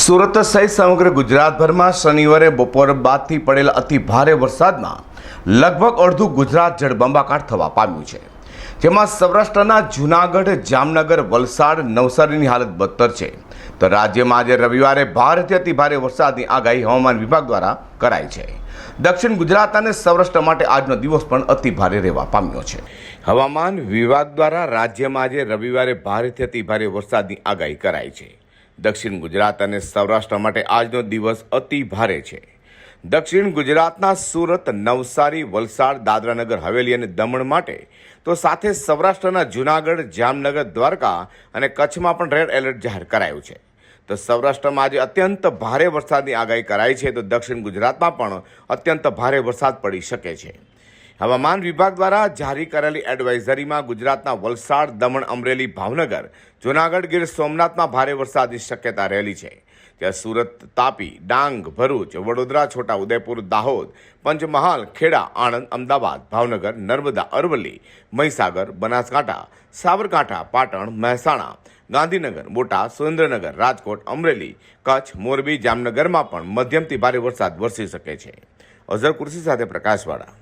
સુરત સહિત સમગ્ર ગુજરાતભરમાં શનિવારે બપોર બાદથી પડેલા અતિ ભારે વરસાદમાં લગભગ અડધું ગુજરાત જળબંબાકાર થવા પામ્યું છે. જેમાં સૌરાષ્ટ્રના જૂનાગઢ, જામનગર, વલસાડ, નવસારીની હાલત બદતર છે. તો રાજ્યમાં આજે રવિવારે ભારેથી અતિ ભારે વરસાદની આગાહી હવામાન વિભાગ દ્વારા કરાઈ છે. દક્ષિણ ગુજરાત અને સૌરાષ્ટ્ર માટે આજનો દિવસ પણ અતિ ભારે રહેવા પામ્યો છે. હવામાન વિભાગ દ્વારા રાજ્યમાં આજે રવિવારે ભારેથી અતિ ભારે વરસાદની આગાહી કરાઈ છે. દક્ષિણ ગુજરાત અને સૌરાષ્ટ્ર માટે આજનો દિવસ અતિ ભારે છે. દક્ષિણ ગુજરાતના સુરત, નવસારી, વલસાડ, દાદરાનગર, હવેલી અને દમણ માટે તો સાથે સૌરાષ્ટ્રના જૂનાગઢ, જામનગર, દ્વારકા અને કચ્છમાં પણ રેડ એલર્ટ જાહેર કરાયું છે. તો સૌરાષ્ટ્રમાં આજે અત્યંત ભારે વરસાદની આગાહી કરાઈ છે તો દક્ષિણ ગુજરાતમાં પણ અત્યંત ભારે વરસાદ પડી શકે છે. હવામાન વિભાગ દ્વારા જારી કરેલી એડવાઇઝરીમાં ગુજરાતના વલસાડ, દમણ, અમરેલી, ભાવનગર, જૂનાગઢ, ગીર સોમનાથમાં ભારે વરસાદની શક્યતા રહેલી છે. ત્યાં સુરત, તાપી, ડાંગ, ભરૂચ, વડોદરા છોટા ઉદયપુર દાહોદ, પંચમહાલ, ખેડા, આણંદ, અમદાવાદ, ભાવનગર, નર્મદા, અરવલ્લી, મહીસાગર, બનાસકાંઠા, સાબરકાંઠા, પાટણ, મહેસાણા, ગાંધીનગર, બોટાદ, સુરેન્દ્રનગર, રાજકોટ, અમરેલી, કચ્છ, મોરબી, જામનગરમાં પણ મધ્યમથી ભારે વરસાદ વરસી શકે છે. અઝર કુર્સી સાથે પ્રકાશવાળા